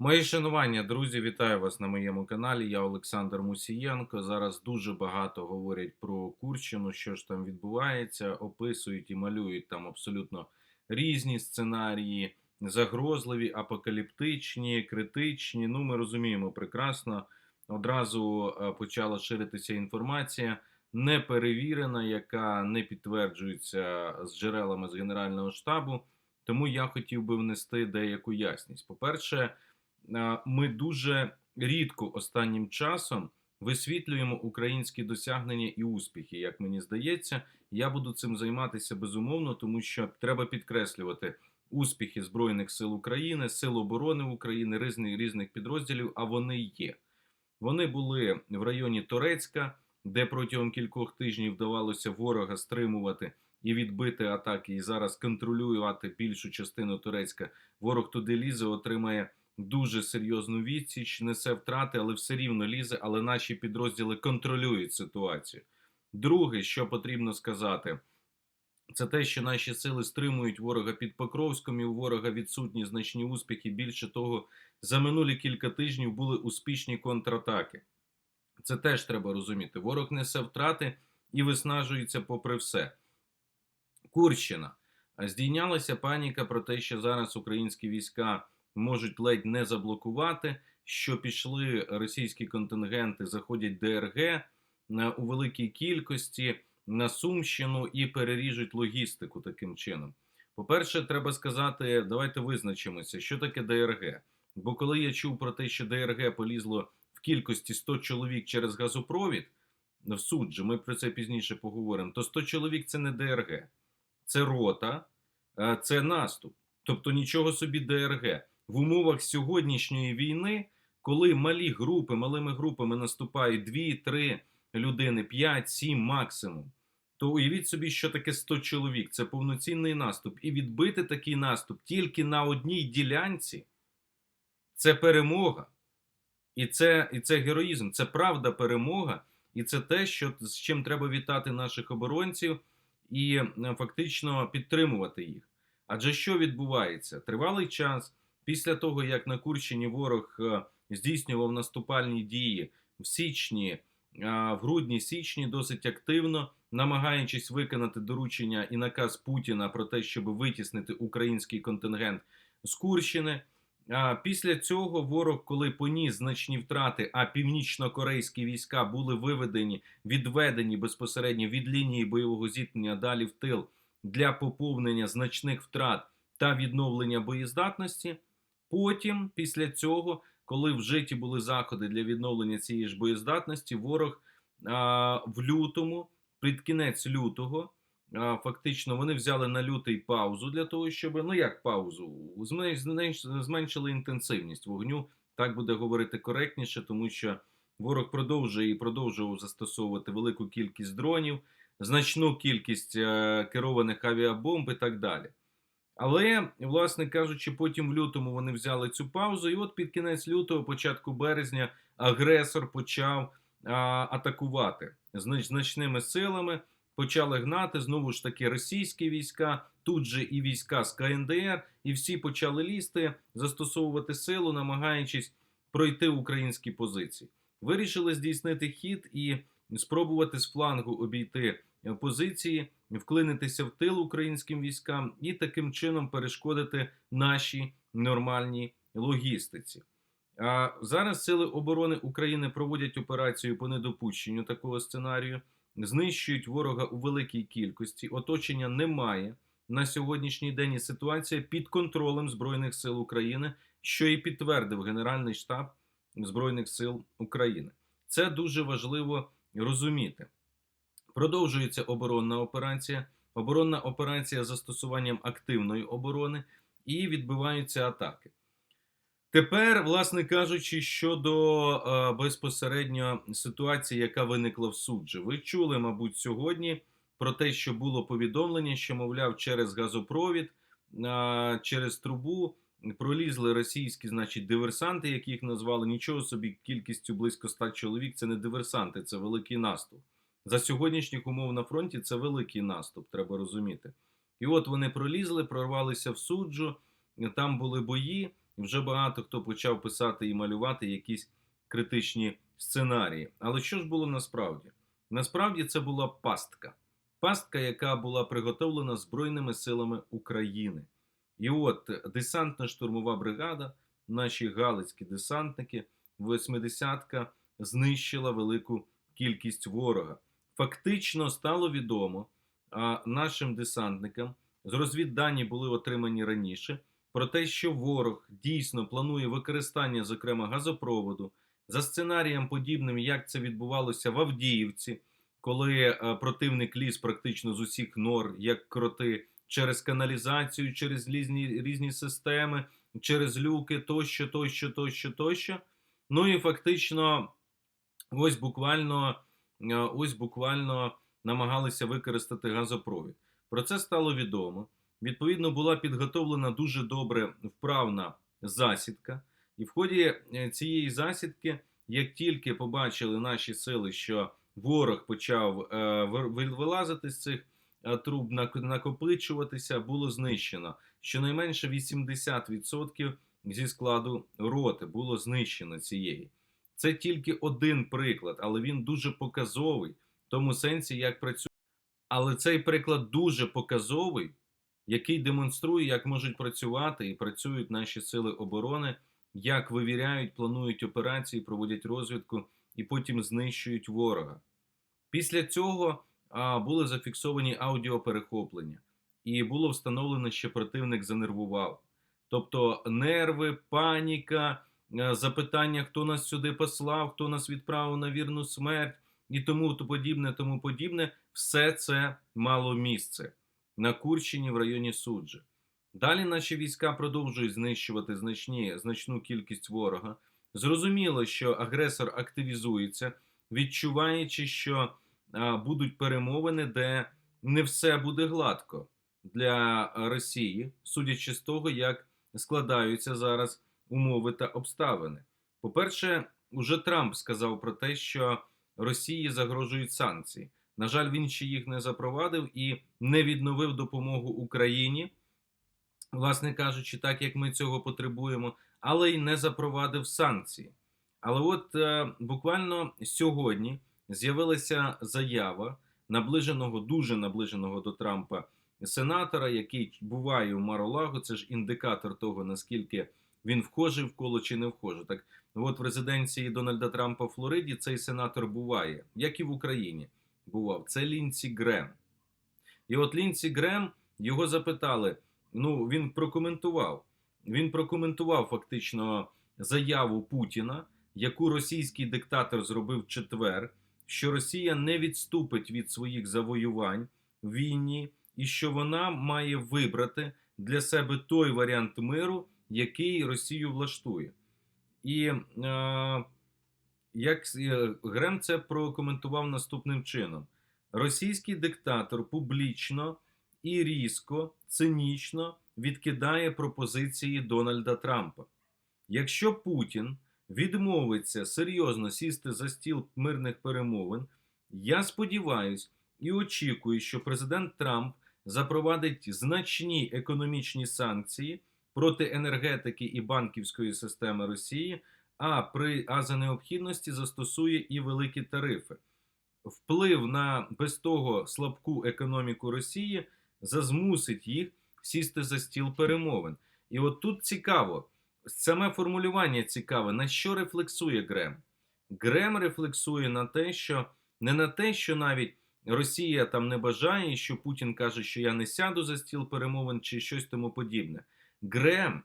Мої шанування, друзі, вітаю вас на моєму каналі. Я Олександр Мусієнко. Зараз дуже багато говорять про Курщину, що ж там відбувається, описують і малюють там абсолютно різні сценарії, загрозливі, апокаліптичні, критичні. Ну, ми розуміємо прекрасно. Одразу е, почала ширитися інформація, неперевірена, яка не підтверджується з джерелами з Генерального штабу. Тому я хотів би внести деяку ясність. По-перше, е, ми дуже рідко останнім часом висвітлюємо українські досягнення і успіхи, як мені здається. Я буду цим займатися безумовно, тому що треба підкреслювати успіхи Збройних сил України, Сил оборони України, різних, різних підрозділів, а вони є. Вони були в районі Торецька, де протягом кількох тижнів вдавалося ворога стримувати і відбити атаки, і зараз контролювати більшу частину Турецька. Ворог туди лізе, отримає дуже серйозну відсіч, несе втрати, але все рівно лізе. Але наші підрозділи контролюють ситуацію. Друге, що потрібно сказати, це те, що наші сили стримують ворога під Покровськом, і у ворога відсутні значні успіхи. Більше того, за минулі кілька тижнів були успішні контратаки. Це теж треба розуміти. Ворог несе втрати і виснажується попри все. Курщина. Здійнялася паніка про те, що зараз українські війська можуть ледь не заблокувати, що пішли російські контингенти, заходять ДРГ е, у великій кількості на Сумщину і переріжуть логістику таким чином. По-перше, треба сказати, давайте визначимося, що таке ДРГ. Бо коли я чув про те, що ДРГ полізло в кількості 100 чоловік через газопровід, в суд же, ми про це пізніше поговоримо, то 100 чоловік це не ДРГ, це рота, е, це наступ. Тобто нічого собі ДРГ. В умовах сьогоднішньої війни, коли малі групи, малими групами наступають 2-3 людини, 5-7 максимум, то уявіть собі, що таке 100 чоловік. Це повноцінний наступ. І відбити такий наступ тільки на одній ділянці це перемога. І це, і це героїзм, це правда перемога, і це те, що, з чим треба вітати наших оборонців і е, фактично підтримувати їх. Адже що відбувається? Тривалий час після того, як на Курщині ворог е, здійснював наступальні дії в січні, е, в грудні-січні досить активно, намагаючись виконати доручення і наказ Путіна про те, щоб витіснити український контингент з Курщини. А після цього ворог, коли поніс значні втрати, а північно-корейські війська були виведені, відведені безпосередньо від лінії бойового зіткнення далі в тил для поповнення значних втрат та відновлення боєздатності. Потім, після цього, коли вжиті були заходи для відновлення цієї ж боєздатності, ворог а, в лютому, під кінець лютого. Фактично, вони взяли на лютий паузу для того, щоб ну як паузу, зменшили інтенсивність вогню. Так буде говорити коректніше, тому що ворог продовжує і продовжував застосовувати велику кількість дронів, значну кількість е, керованих авіабомб і так далі. Але, власне кажучи, потім в лютому вони взяли цю паузу, і от під кінець лютого, початку березня, агресор почав а, атакувати значними силами почали гнати знову ж таки російські війська, тут же і війська з КНДР, і всі почали лізти, застосовувати силу, намагаючись пройти українські позиції. Вирішили здійснити хід і спробувати з флангу обійти позиції, вклинитися в тил українським військам і таким чином перешкодити нашій нормальній логістиці. А зараз сили оборони України проводять операцію по недопущенню такого сценарію знищують ворога у великій кількості. Оточення немає на сьогоднішній день. і Ситуація під контролем Збройних сил України, що і підтвердив Генеральний штаб Збройних сил України. Це дуже важливо розуміти. Продовжується оборонна операція. Оборонна операція з застосуванням активної оборони і відбиваються атаки. Тепер, власне кажучи, щодо е, безпосередньо ситуації, яка виникла в суджі, ви чули, мабуть, сьогодні про те, що було повідомлення, що, мовляв, через газопровід, е, через трубу пролізли російські, значить, диверсанти, як їх назвали. Нічого собі, кількістю близько 100 чоловік. Це не диверсанти, це великий наступ. За сьогоднішніх умов на фронті це великий наступ, треба розуміти. І от вони пролізли, прорвалися в суджу, там були бої вже багато хто почав писати і малювати якісь критичні сценарії. Але що ж було насправді? Насправді це була пастка. Пастка, яка була приготовлена Збройними силами України. І от десантно-штурмова бригада, наші галицькі десантники, 80-ка знищила велику кількість ворога. Фактично стало відомо а, нашим десантникам, з розвіддані були отримані раніше, про те, що ворог дійсно планує використання, зокрема, газопроводу, за сценарієм подібним, як це відбувалося в Авдіївці, коли е, противник ліз практично з усіх нор, як кроти, через каналізацію, через різні, різні системи, через люки, тощо, тощо, тощо, тощо. Ну і фактично, ось буквально, ось буквально намагалися використати газопровід. Про це стало відомо. Відповідно, була підготовлена дуже добре вправна засідка. І в ході е, цієї засідки, як тільки побачили наші сили, що ворог почав е, вилазити з цих е, труб, накопичуватися, було знищено. Щонайменше 80% зі складу роти було знищено цієї. Це тільки один приклад, але він дуже показовий в тому сенсі, як працює. Але цей приклад дуже показовий, який демонструє, як можуть працювати і працюють наші сили оборони, як вивіряють, планують операції, проводять розвідку і потім знищують ворога. Після цього а, були зафіксовані аудіоперехоплення, і було встановлено, що противник занервував. Тобто нерви, паніка, запитання, хто нас сюди послав, хто нас відправив на вірну смерть, і тому то подібне, тому подібне, все це мало місце на Курщині в районі Суджі. Далі наші війська продовжують знищувати значні, значну кількість ворога. Зрозуміло, що агресор активізується, відчуваючи, що а, будуть перемовини, де не все буде гладко для Росії, судячи з того, як складаються зараз умови та обставини. По-перше, уже Трамп сказав про те, що Росії загрожують санкції. На жаль, він ще їх не запровадив і не відновив допомогу Україні, власне кажучи, так як ми цього потребуємо, але й не запровадив санкції. Але от е, буквально сьогодні з'явилася заява наближеного, дуже наближеного до Трампа сенатора, який буває у Маролаго. Це ж індикатор того, наскільки він вхожий в коло чи не вхожий. Так, от в резиденції Дональда Трампа в Флориді цей сенатор буває, як і в Україні бував. Це Лінці Грем. І от Лінці Грем його запитали. Ну, він прокоментував. Він прокоментував фактично заяву Путіна, яку російський диктатор зробив четвер, що Росія не відступить від своїх завоювань в війні, і що вона має вибрати для себе той варіант миру, який Росію влаштує. І е, як е, Грем це прокоментував наступним чином: російський диктатор публічно і різко, цинічно відкидає пропозиції Дональда Трампа. Якщо Путін відмовиться серйозно сісти за стіл мирних перемовин, я сподіваюся і очікую, що президент Трамп запровадить значні економічні санкції проти енергетики і банківської системи Росії, а при а за необхідності застосує і великі тарифи. Вплив на без того слабку економіку Росії зазмусить їх сісти за стіл перемовин. І от тут цікаво, саме формулювання цікаве, на що рефлексує Грем? Грем рефлексує на те, що не на те, що навіть Росія там не бажає, що Путін каже, що я не сяду за стіл перемовин чи щось тому подібне. Грем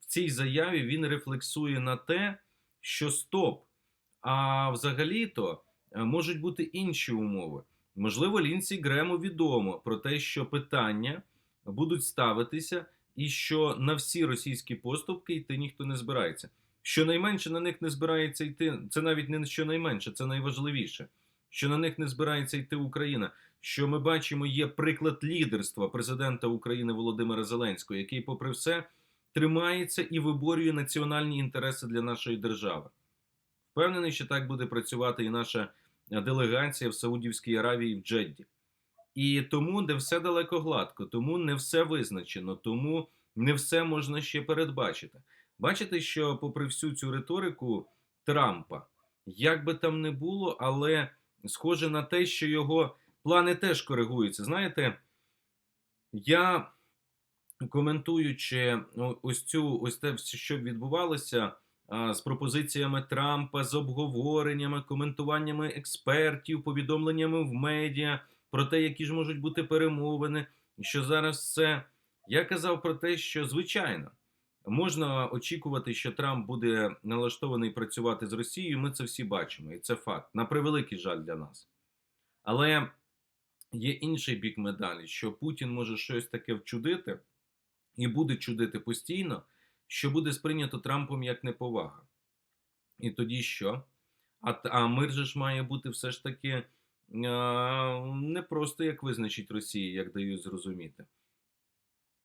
в цій заяві він рефлексує на те, що стоп. А взагалі-то е, можуть бути інші умови. Можливо, Лінсі Грему відомо про те, що питання будуть ставитися, і що на всі російські поступки йти ніхто не збирається. Щонайменше на них не збирається йти. Це навіть не щонайменше, це найважливіше. Що на них не збирається йти Україна. Що ми бачимо, є приклад лідерства президента України Володимира Зеленського, який, попри все, тримається і виборює національні інтереси для нашої держави. Впевнений, що так буде працювати і наша делегація в Саудівській Аравії в Джедді. І тому не все далеко гладко, тому не все визначено, тому не все можна ще передбачити. Бачите, що попри всю цю риторику Трампа, як би там не було, але схоже на те, що його плани теж коригуються. Знаєте, я коментуючи ось цю, ось те, що відбувалося з пропозиціями Трампа, з обговореннями, коментуваннями експертів, повідомленнями в медіа про те, які ж можуть бути перемовини, що зараз це. Я казав про те, що звичайно можна очікувати, що Трамп буде налаштований працювати з Росією. Ми це всі бачимо, і це факт. На превеликий жаль для нас. Але є інший бік медалі, що Путін може щось таке вчудити і буде чудити постійно, що буде сприйнято Трампом як неповага. І тоді що? А, а мир же ж має бути все ж таки а, не просто як визначить Росія, як дають зрозуміти.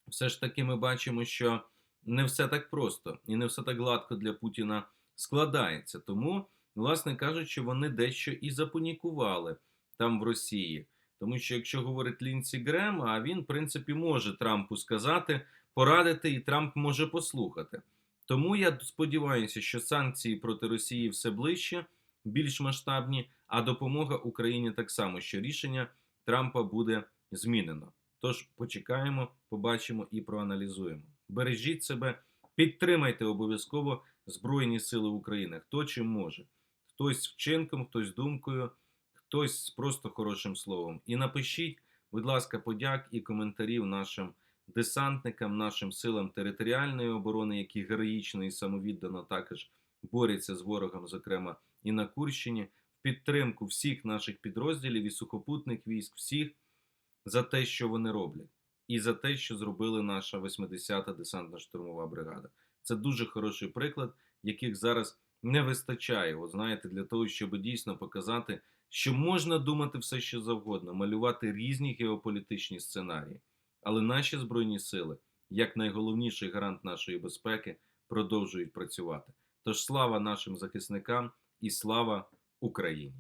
Все ж таки ми бачимо, що не все так просто і не все так гладко для Путіна складається. Тому, власне кажучи, вони дещо і запанікували там в Росії. Тому що якщо говорить Лінсі Грем, а він, в принципі, може Трампу сказати, порадити, і Трамп може послухати. Тому я сподіваюся, що санкції проти Росії все ближче, більш масштабні, а допомога Україні так само, що рішення Трампа буде змінено. Тож почекаємо, побачимо і проаналізуємо. Бережіть себе, підтримайте обов'язково Збройні Сили України. Хто чим може, хтось вчинком, хтось думкою, хтось з просто хорошим словом. І напишіть, будь ласка, подяк і коментарів нашим десантникам, нашим силам територіальної оборони, які героїчно і самовіддано також борються з ворогом, зокрема і на Курщині, в підтримку всіх наших підрозділів і сухопутних військ, всіх за те, що вони роблять, і за те, що зробили наша 80-та десантна штурмова бригада. Це дуже хороший приклад, яких зараз не вистачає. От знаєте, для того, щоб дійсно показати, що можна думати все, що завгодно, малювати різні геополітичні сценарії. Але наші збройні сили, як найголовніший гарант нашої безпеки, продовжують працювати. Тож слава нашим захисникам і слава Україні!